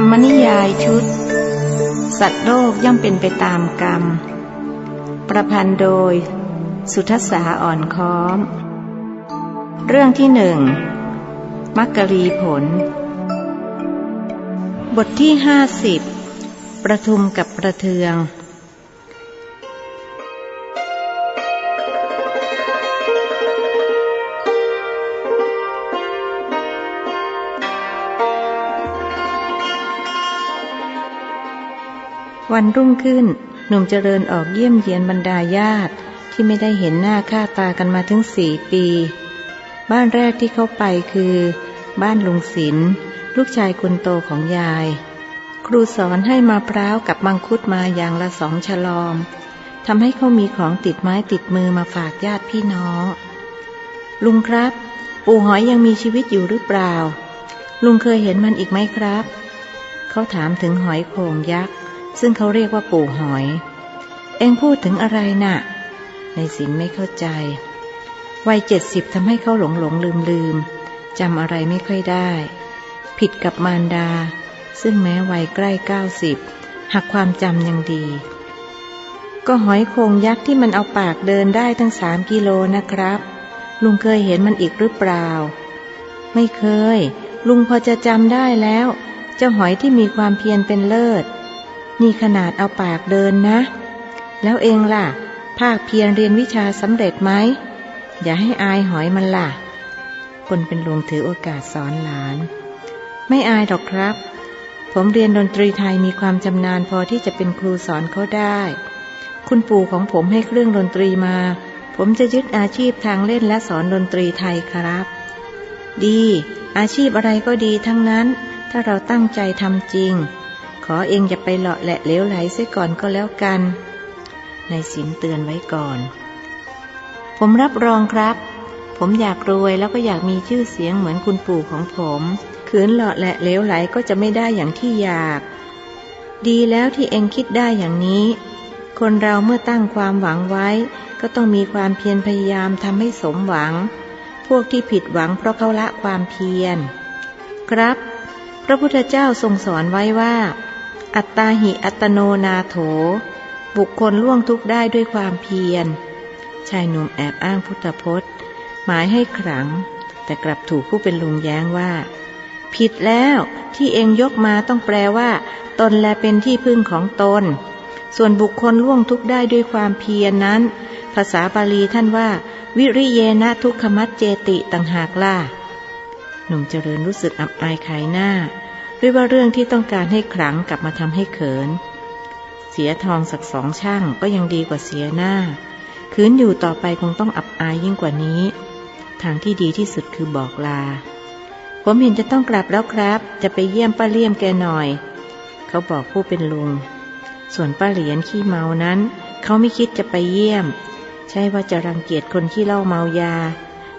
รรมนิยายชุด สัตว์โลกย่อมเป็นไปตามกรรม ประพันธ์โดย สุทศาอ่อนค้อม เรื่องที่หนึ่งมักกะลีผล บทที่ห้าสิบประทุมกับประเทือง วันรุ่งขึ้น หนุ่มเจริญออกเยี่ยมเยียนบรรดาญาติที่ไม่ได้เห็นหน้าค่าตากันมาถึงสี่ปี บ้านแรกที่เขาไปคือ บ้านลุงศิลป์ลูกชายคนโตของยาย ครูสอนให้มาพร้าวกับมังคุดมาอย่างละสองฉลอมทำให้เขามีของติดไม้ติดมือมาฝากญาติพี่น้อง ลุงครับ ปู่หอยยังมีชีวิตอยู่หรือเปล่า ลุงเคยเห็นมันอีกไหมครับ เขาถามถึงหอยโขงยักษ์ ซึ่งเขาเรียกว่าปู่หอย เองพูดถึงอะไรนะ่ะ ในสินไม่เข้าใจ วัยเจ็ดสิบทำให้เขาหลงหลงลืมลืมจำอะไรไม่ค่อยได้ ผิดกับมารดา ซึ่งแม้วัยใกล้เก้าสิบหักความจำยังดี ก็หอยโขงยักษ์ที่มันเอาปากเดินได้ทั้งสามกิโลนะครับ ลุงเคยเห็นมันอีกหรือเปล่า ไม่เคย ลุงพอจะจำได้แล้ว เจ้าหอยที่มีความเพียรเป็นเลิศ นี่ขนาดเอาปากเดินนะ แล้วเองล่ะ ภาคเพียรเรียนวิชาสำเร็จไหม อย่าให้อายหอยมันล่ะ คนเป็นลุงถือโอกาสสอนหลาน ไม่อายหรอกครับ ผมเรียนดนตรีไทยมีความจำนาญพอที่จะเป็นครูสอนเขาได้ คุณปู่ของผมให้เครื่องดนตรีมา ผมจะยึดอาชีพทางเล่นและสอนดนตรีไทยครับ ดี อาชีพอะไรก็ดีทั้งนั้น ถ้าเราตั้งใจทำจริง อเองอย่าไปเลาะแหละเลวไหลเสียก่อนก็แล้วกันในสินเตือนไว้ก่อน ผมรับรองครับ ผมอยากรวยแล้วก็อยากมีชื่อเสียงเหมือนคุณปู่ของผมขืนเลาะแหละเลวไหลก็จะไม่ได้อย่างที่อยาก ดีแล้วที่เองคิดได้อย่างนี้ คนเราเมื่อตั้งความหวังไว้ ก็ต้องมีความเพียรพยายามทำให้สมหวัง พวกที่ผิดหวังเพราะเขาละความเพียร ครับ พระพุทธเจ้าทรงสอนไว้ว่า อัตตาหิอัตโนนาโถ บุคคลล่วงทุกข์ได้ด้วยความเพียร ชายหนุ่มแอบอ้างพุทธพจน์ หมายให้ขลัง แต่กลับถูกผู้เป็นลุงแย้งว่า ผิดแล้วที่เองยกมาต้องแปลว่า ตนแลเป็นที่พึ่งของตน ส่วนบุคคลล่วงทุกข์ได้ด้วยความเพียรนนั้น ภาษาบาลีท่านว่า วิริเยนะทุกขมัจเจติต่างหากล่ะหนุ่มเจริญรู้สึกอับอายขายหน้า ด้วยว่าเรื่องที่ต้องการให้ขลังกลับมาทำให้เขิน เสียทองสักสองช่างก็ยังดีกว่าเสียหน้า คืนอยู่ต่อไปคงต้องอับอายยิ่งกว่านี้ ทางที่ดีที่สุดคือบอกลา ผมเห็นจะต้องกลับแล้วครับ จะไปเยี่ยมป้าเลี่ยมแกหน่อย เขาบอกผู้เป็นลุง ส่วนป้าเหรียญขี้เมานั้น เขาไม่คิดจะไปเยี่ยม ใช่ว่าจะรังเกียจคนที่เล่าเมายา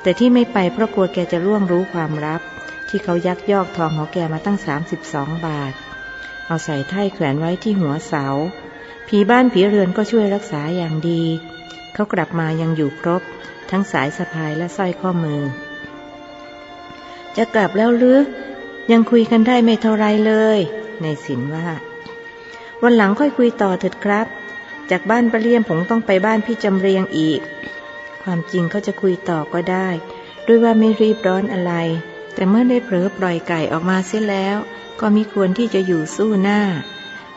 แต่ที่ไม่ไปเพราะกลัวแกจะล่วงรู้ความลับ ที่เขายักยอกทองของแกมาตั้ง 32 บาท เอาใส่ไถ่แขวนไว้ที่หัวเสา ผีบ้านผีเรือนก็ช่วยรักษาอย่างดี เขากลับมายังอยู่ครบ ทั้งสายสะพายและสร้อยข้อมือ จะกลับแล้วหรือ ยังคุยกันได้ไม่เท่าไรเลย ในสินว่า วันหลังค่อยคุยต่อเถิดครับ จากบ้านประเลี่ยมผมต้องไปบ้านพี่จำเรียงอีก ความจริงเขาจะคุยต่อก็ได้ ด้วยว่าไม่รีบร้อนอะไร แต่เมื่อได้เผลอปล่อยไก่ออกมาเสียแล้ว ก็มีควรที่จะอยู่สู้หน้า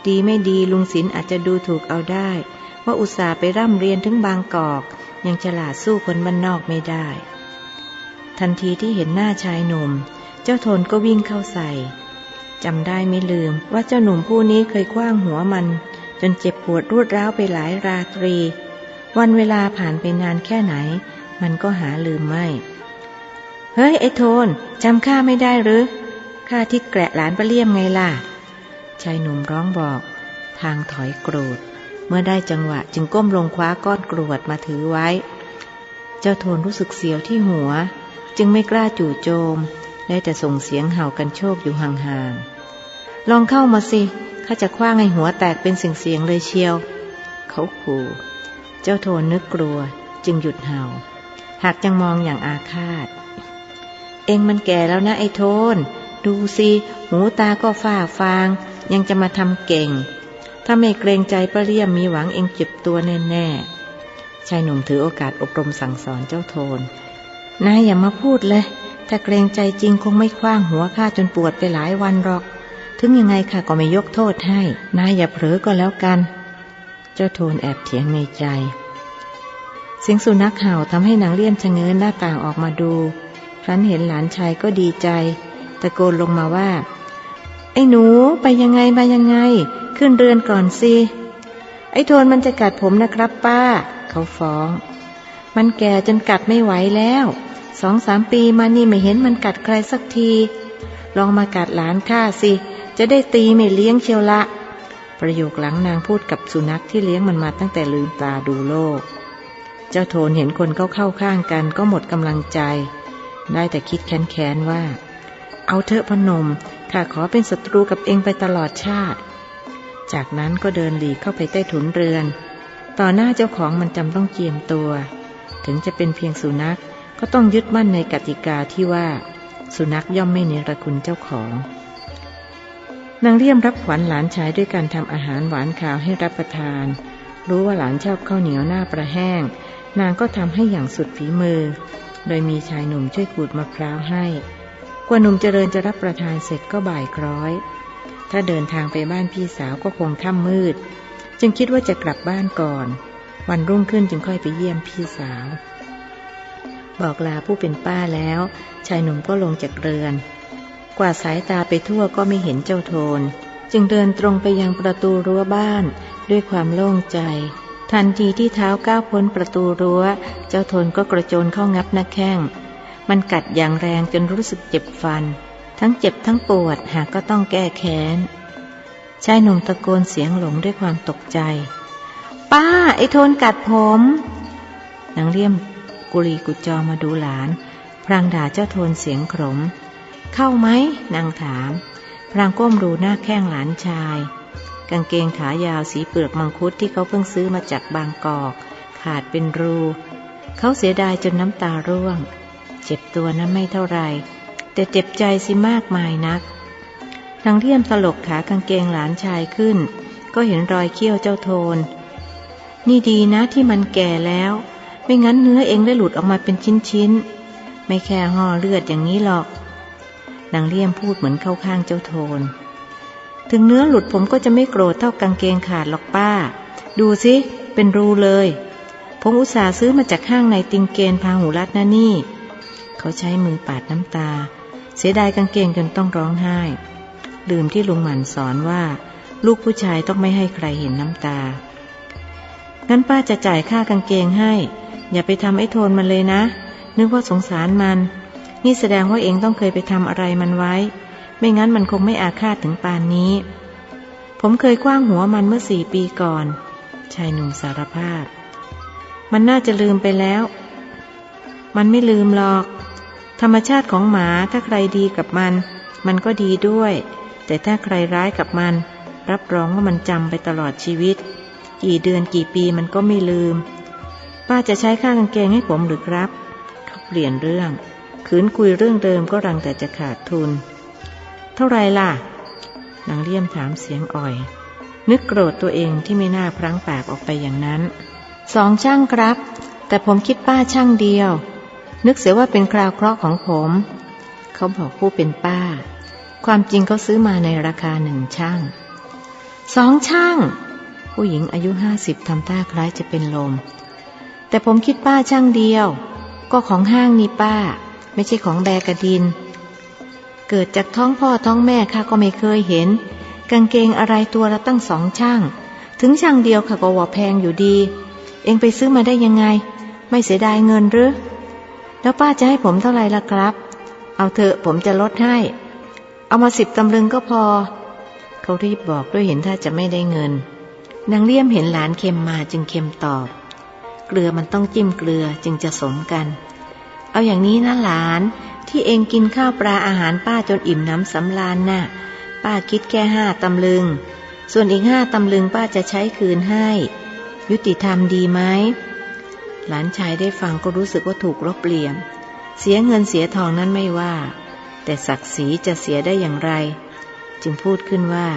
ดีไม่ดีลุงศิลอาจจะดูถูกเอาได้ ว่าอุตส่าห์ไปร่ำเรียนถึงบางกอก ยังฉลาดสู้คนบ้านนอกไม่ได้ ทันทีที่เห็นหน้าชายหนุ่ม เจ้าโทนก็วิ่งเข้าใส่จำได้ไม่ลืมว่าเจ้าหนุ่มผู้นี้เคยคว้างหัวมัน จนเจ็บปวดรวดร้าวไปหลายราตรี วันเวลาผ่านไปนานแค่ไหน มันก็หาลืมไม่ เฮ้ยไอ้โทนจำข้าไม่ได้หรือข้าที่แกละหลานประเลี่ยมไงล่ะ ชายหนุ่มร้องบอก ทางถอยโกรธเมื่อได้จังหวะจึงก้มลงคว้าก้อนกรวดมาถือไว้ เจ้าโทนรู้สึกเสียวที่หัว จึงไม่กล้าจู่โจม ได้แต่ส่งเสียงเห่ากันโชคอยู่ห่างๆ ลองเข้ามาสิข้าจะคว้างให้หัวแตกเป็นเสียงๆเลยเชียว เขาขู่ เจ้าโทนนึกกลัว จึงหยุดเห่า หากยังมองอย่างอาฆาต เองมันแก่แล้วนะไอ้โทน ดูสิหูตาก็ฝ้าฟาง ยังจะมาทำเก่ง ถ้าไม่เกรงใจป้าเรียมมีหวังเองเจ็บตัวแน่ๆชายหนุ่มถือโอกาสอบรมสั่งสอนเจ้าโทนนายอย่ามาพูดเลย ถ้าเกรงใจจริงคงไม่คว้างหัวข้าจนปวดไปหลายวันหรอก ถึงยังไงข้าก็ไม่ยกโทษให้ นายอย่าเผลอก็แล้วกัน เจ้าโทนแอบเถียงในใจ เสียงสุนัขเห่าทำให้นางเลี่ยมชะเง้อหน้าต่างออกมาดู ครั้นเห็นหลานชายก็ดีใจ ตะโกนลงมาว่า ไอ้หนูไปยังไงมายังไง ขึ้นเรือนก่อนสิไอ้โทนมันจะกัดผมนะครับป้า เขาฟ้อง มันแก่จนกัดไม่ไหวแล้วสองสามปีมานี่ไม่เห็นมันกัดใครสักที ลองมากัดหลานข้าสิ จะได้ตีไม่เลี้ยงเชียวละ ประโยคหลังนางพูดกับสุนัขที่เลี้ยงมันมาตั้งแต่ลืมตาดูโลก เจ้าโทนเห็นคนเขาเข้าข้างกันก็หมดกำลังใจ ได้แต่คิดแค้นๆว่า เอาเถอะพนมข้าขอเป็นศัตรูกับเองไปตลอดชาติ จากนั้นก็เดินหลีเข้าไปใต้ถุนเรือน ต่อหน้าเจ้าของมันจำต้องเจียมตัว ถึงจะเป็นเพียงสุนัขก็ต้องยึดมั่นในกติกาที่ว่า สุนัขย่อมไม่เนรคุณเจ้าของนางเลี่ยมรับขวัญหลานชายด้วยการทำอาหารหวานขาวให้รับประทาน รู้ว่าหลานชอบข้าวเหนียวหน้าประแห้ง นางก็ทำให้อย่างสุดฝีมือ โดยมีชายหนุ่มช่วยขูดมะพร้าวให้ กว่าหนุ่มเจริญจะรับประทานเสร็จก็บ่ายคล้อย ถ้าเดินทางไปบ้านพี่สาวก็คงค่ำมืด จึงคิดว่าจะกลับบ้านก่อน วันรุ่งขึ้นจึงค่อยไปเยี่ยมพี่สาว บอกลาผู้เป็นป้าแล้ว ชายหนุ่มก็ลงจากเรือน กว่าดสายตาไปทั่วก็ไม่เห็นเจ้าโทน จึงเดินตรงไปยังประตูรั้วบ้านด้วยความโล่งใจ ทันทีที่เท้าก้าวพ้นประตูรั้ว เจ้าทนก็กระโจนเข้างับหน้าแข้ง มันกัดอย่างแรงจนรู้สึกเจ็บฟัน ทั้งเจ็บทั้งปวดหากก็ต้องแก้แค้นชายหนุ่มตะโกนเสียงหลงด้วยความตกใจ ป้า ไอ้ทนกัดผมนางเลี่ยมกุลีกุจอมาดูหลาน พรางด่าเจ้าโทนเสียงขรมเข้าไหมนางถาม พรางก้มดูหน้าแข้งหลานชาย กางเกงขายาวสีเปลือกมังคุดที่เขาเพิ่งซื้อมาจากบางกอก ขาดเป็นรู เขาเสียดายจนน้ำตาร่วง เจ็บตัวนั้นไม่เท่าไร แต่เจ็บใจสิมากมายนักนางเลี่ยมสลกขากางเกงหลานชายขึ้น ก็เห็นรอยเขี้ยวเจ้าโทน นี่ดีนะที่มันแก่แล้ว ไม่งั้นเนื้อเองได้หลุดออกมาเป็นชิ้นๆ ไม่แค่ห่อเลือดอย่างนี้หรอกนางเลี่ยมพูดเหมือนเข้าข้างเจ้าโทน ถึงเนื้อหลุดผมก็จะไม่โกรธเท่ากางเกงขาดหรอกป้า ดูสิเป็นรูเลย ผมอุตส่าห์ซื้อมาจากห้างในติงเกนพาหูรัดนะนี่ เขาใช้มือปาดน้ำตา เสียดายกางเกงจนต้องร้องไห้ ลืมที่ลุงหมันสอนว่า ลูกผู้ชายต้องไม่ให้ใครเห็นน้ำตา งั้นป้าจะจ่ายค่ากางเกงให้ อย่าไปทำไอ้โทนมันเลยนะ นึกว่าสงสารมัน นี่แสดงว่าเองต้องเคยไปทำอะไรมันไว้ ไม่งั้นมันคงไม่อาฆาตถึงปานนี้ ผมเคยคว้างหัวมันเมื่อสี่ปีก่อน ชายหนุ่มสารภาพ มันน่าจะลืมไปแล้ว มันไม่ลืมหรอก ธรรมชาติของหมาถ้าใครดีกับมัน มันก็ดีด้วย แต่ถ้าใครร้ายกับมัน รับรองว่ามันจำไปตลอดชีวิต กี่เดือนกี่ปีมันก็ไม่ลืม ป้าจะใช้ค่ากางเกงให้ผมหรือครับ เขาเปลี่ยนเรื่อง ขืนคุยเรื่องเดิมก็รังแต่จะขาดทุน เท่าไรล่ะ นางเลี่ยมถามเสียงอ่อย นึกโกรธตัวเองที่ไม่น่าพลั้งปากออกไปอย่างนั้น สองช่างครับ แต่ผมคิดป้าช่างเดียว นึกเสียว่าเป็นคราวเคราะห์ของผม เขาบอกผู้เป็นป้า ความจริงเขาซื้อมาในราคาหนึ่งช่าง สองช่าง ผู้หญิงอายุห้าสิบทำท่าคล้ายจะเป็นลม แต่ผมคิดป้าช่างเดียว ก็ของห้างนี่ป้า ไม่ใช่ของแบกระดิน เกิดจากท้องพ่อท้องแม่ข้าก็ไม่เคยเห็น กางเกงอะไรตัวละตั้งสองช่าง ถึงช่างเดียวข้าก็ว่าแพงอยู่ดี เองไปซื้อมาได้ยังไง ไม่เสียดายเงินหรือ แล้วป้าจะให้ผมเท่าไหร่ล่ะครับ เอาเถอะผมจะลดให้ เอามาสิบตำลึงก็พอ เขารีบบอกด้วยเห็นท่าจะไม่ได้เงิน นางเลี่ยมเห็นหลานเค็มมาจึงเค็มตอบ เกลือมันต้องจิ้มเกลือจึงจะสมกัน เอาอย่างนี้นะหลาน ที่เองกินข้าวปลาอาหารป้าจนอิ่มน้ำสำราญน่ะ ป้าคิดแค่ห้าตำลึง ส่วนอีกห้าตำลึงป้าจะใช้คืนให้ ยุติธรรมดีไหมหลานชายได้ฟังก็รู้สึกว่าถูกลบเปลี่ยม เสียเงินเสียทองนั้นไม่ว่า แต่ศักดิ์ศรีจะเสียได้อย่างไร จึงพูดขึ้นว่า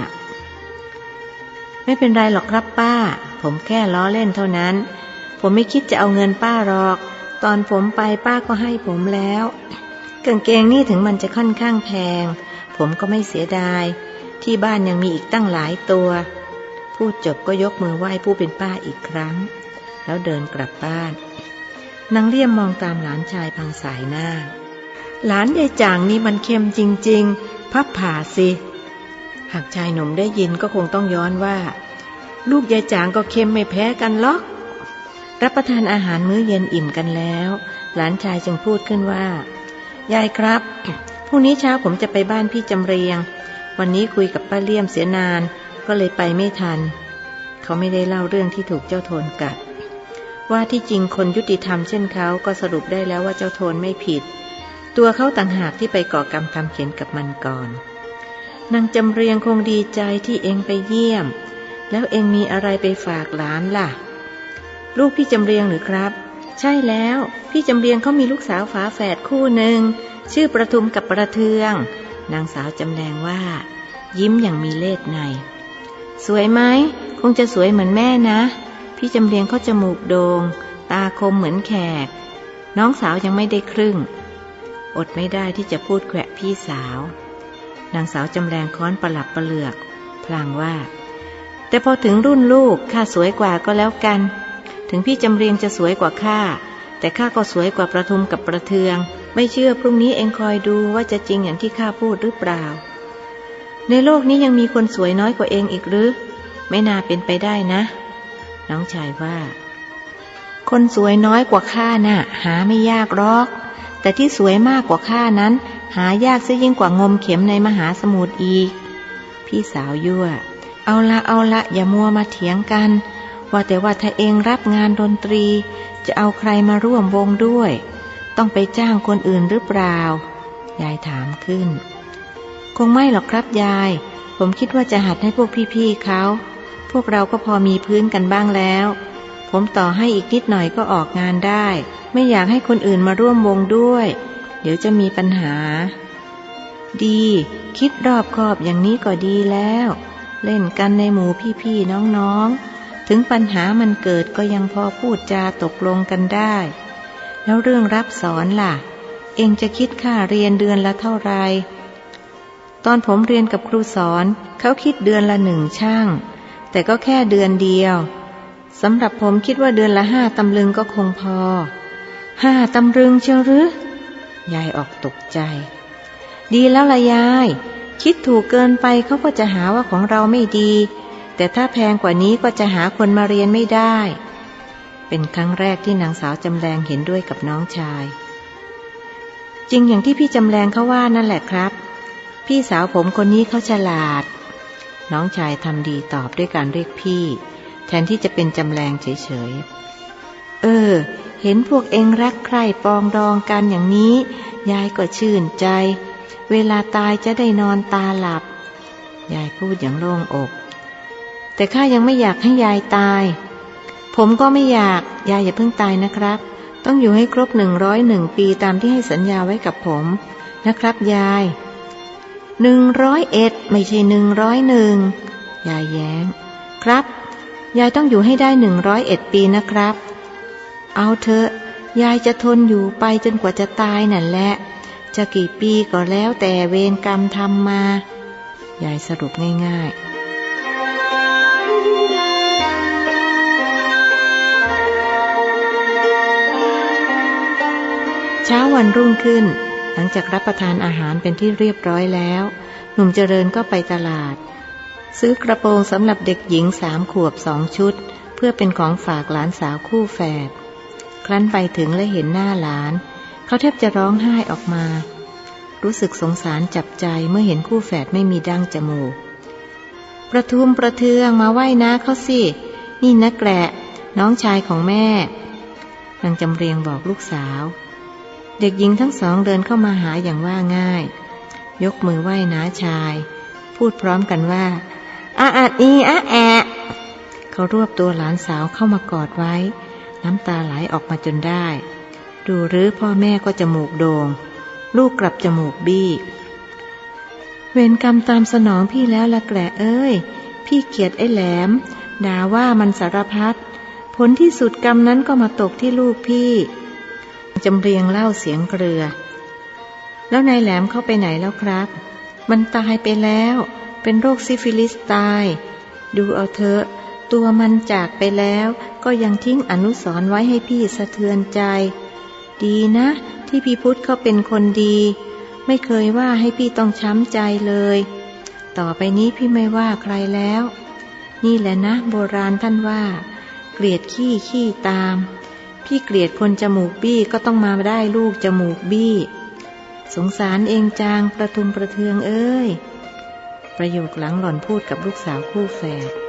ไม่เป็นไรหรอกครับป้า ผมแค่ล้อเล่นเท่านั้น ผมไม่คิดจะเอาเงินป้าหรอก ตอนผมไปป้าก็ให้ผมแล้ว กางเกงนี่ถึงมันจะค่อนข้างแพง ผมก็ไม่เสียดาย ที่บ้านยังมีอีกตั้งหลายตัว พูดจบก็ยกมือไหว้ผู้เป็นป้าอีกครั้ง แล้วเดินกลับบ้านนางเลี่ยมมองตามหลานชายพังสายหน้า หลานยายจางนี่มันเค็มจริง ๆ พับผ่าสิ หากชายหนุ่มได้ยินก็คงต้องย้อนว่า ลูกยายจางก็เค็มไม่แพ้กันหรอก รับประทานอาหารมื้อเย็นอิ่มกันแล้ว หลานชายจึงพูดขึ้นว่า ยายครับ พรุ่งนี้เช้าผมจะไปบ้านพี่จำเรียง วันนี้คุยกับป้าเลี่ยมเสียนาน ก็เลยไปไม่ทัน เขาไม่ได้เล่าเรื่องที่ถูกเจ้าโทนกัด ว่าที่จริงคนยุติธรรมเช่นเขาก็สรุปได้แล้วว่าเจ้าโทนไม่ผิด ตัวเขาต่างหากที่ไปก่อกรรมทำเขียนกับมันก่อน นางจำเรียงคงดีใจที่เองไปเยี่ยม แล้วเองมีอะไรไปฝากหลานล่ะ ลูกพี่จำเรียงหรือครับ ใช่แล้ว พี่จำเรียงเขามีลูกสาวฝาแฝดคู่หนึ่ง ชื่อประทุมกับประเทือง นางสาวจำแรงว่า ยิ้มอย่างมีเล่ห์ใน สวยไหมคงจะสวยเหมือนแม่นะ พี่จำเรียงเขาจมูกโดง่งตาคมเหมือนแขก น้องสาวยังไม่ได้ครึ่ง อดไม่ได้ที่จะพูดแขวะพี่สาว นางสาวจำแรงค้อนประหลับประเหลือก พลางว่า แต่พอถึงรุ่นลูกข้าสวยกว่าก็แล้วกัน ถึงพี่จำเรียงจะสวยกว่าข้า แต่ข้าก็สวยกว่าประทุมกับประเทือง ไม่เชื่อพรุ่งนี้เองคอยดูว่าจะจริงอย่างที่ข้าพูดหรือเปล่า ในโลกนี้ยังมีคนสวยน้อยกว่าเองอีกหรือ ไม่น่าเป็นไปได้นะ น้องชายว่า คนสวยน้อยกว่าข้าน่ะ หาไม่ยากหรอก แต่ที่สวยมากกว่าข้านั้น หายากซะยิ่งกว่างมเข็มในมหาสมุทรอีก พี่สาวยั่ว เอาละเอาละอย่ามัวมาเถียงกัน ว่าแต่ว่าถ้าเองรับงานดนตรีจะเอาใครมาร่วมวงด้วย ต้องไปจ้างคนอื่นหรือเปล่า ยายถามขึ้น คงไม่หรอกครับยาย ผมคิดว่าจะหัดให้พวกพี่ๆเขา พวกเราก็พอมีพื้นกันบ้างแล้ว ผมต่อให้อีกนิดหน่อยก็ออกงานได้ ไม่อยากให้คนอื่นมาร่วมวงด้วย เดี๋ยวจะมีปัญหา ดี คิดรอบคอบอย่างนี้ก็ดีแล้ว เล่นกันในหมู่พี่ๆน้องๆ ถึงปัญหามันเกิดก็ยังพอพูดจาตกลงกันได้ แล้วเรื่องรับสอนล่ะ เองจะคิดค่าเรียนเดือนละเท่าไร ตอนผมเรียนกับครูสอนเขาคิดเดือนละหนึ่งช่าง แต่ก็แค่เดือนเดียวสำหรับผมคิดว่าเดือนละห้าตำลึงก็คงพอ ห้าตำลึงเชียวหรือยายออกตกใจ ดีแล้วละยาย คิดถูกเกินไปเขาก็จะหาว่าของเราไม่ดี แต่ถ้าแพงกว่านี้ก็จะหาคนมาเรียนไม่ได้ เป็นครั้งแรกที่นางสาวจำแรงเห็นด้วยกับน้องชาย จริงอย่างที่พี่จำแรงเขาว่านั่นแหละครับ พี่สาวผมคนนี้เขาฉลาด น้องชายทำดีตอบด้วยการเรียกพี่ แทนที่จะเป็นจำแรงเฉยๆ เออ เห็นพวกเองรักใคร่ปองดองกันอย่างนี้ ยายก็ชื่นใจ เวลาตายจะได้นอนตาหลับ ยายพูดอย่างโล่งอก แต่ข้ายังไม่อยากให้ยายตาย ผมก็ไม่อยาก ยายอย่าเพิ่งตายนะครับ ต้องอยู่ให้ครบหนึ่งร้อยหนึ่งปีตามที่ให้สัญญาไว้กับผมนะครับยายหนึ่งร้อยเอ็ดไม่ใช่หนึ่งร้อยหนึ่งยายแย้ง ครับ ยายต้องอยู่ให้ได้หนึ่งร้อยเอ็ดปีนะครับ เอาเถอะ ยายจะทนอยู่ไปจนกว่าจะตายนั่นแหละ จะกี่ปีก็แล้วแต่เวรกรรมทำมา ยายสรุปง่ายๆ เช้าวันรุ่งขึ้น หลังจากรับประทานอาหารเป็นที่เรียบร้อยแล้ว หนุ่มเจริญก็ไปตลาด ซื้อกระโปรงสำหรับเด็กหญิงสามขวบสองชุด เพื่อเป็นของฝากหลานสาวคู่แฝดครั้นไปถึงและเห็นหน้าหลาน เขาแทบจะร้องไห้ออกมา รู้สึกสงสารจับใจเมื่อเห็นคู่แฝดไม่มีดั้งจมูก ประทุมประเทืองมาไหว้นะเขาสิ นี่นะแกละน้องชายของแม่นางจำเรียงบอกลูกสาว เด็กหญิงทั้งสองเดินเข้ามาหาอย่างว่าง่าย ยกมือไหว้น้าชาย พูดพร้อมกันว่าอาอาอีอาแอะเขารวบตัวหลานสาวเข้ามากอดไว้ น้ำตาไหลออกมาจนได้ ดูหรือพ่อแม่ก็จมูกโดง่งลูกกลับจมูกบี้ เวรกรรมตามสนองพี่แล้วละแกละเอ้ย พี่เกลียดไอ้แหลมด่าว่ามันสารพัดผลที่สุดกรรมนั้นก็มาตกที่ลูกพี่ จำเรียงเล่าเสียงเกลือ แล้วนายแหลมเข้าไปไหนแล้วครับ มันตายไปแล้ว เป็นโรคซิฟิลิสตาย ดูเอาเถอะ ตัวมันจากไปแล้ว ก็ยังทิ้งอนุสรณ์ไว้ให้พี่สะเทือนใจ ดีนะ ที่พี่พุทธเขาเป็นคนดี ไม่เคยว่าให้พี่ต้องช้ำใจเลย ต่อไปนี้พี่ไม่ว่าใครแล้ว นี่แหละนะ โบราณท่านว่า เกลียดขี้ขี้ตาม พี่เกลียดคนจมูกบี้ก็ต้องมาได้ลูกจมูกบี้ สงสารเองจางประทุมประเทืองเอ้ย ประโยคหลังหล่อนพูดกับลูกสาวคู่แฝด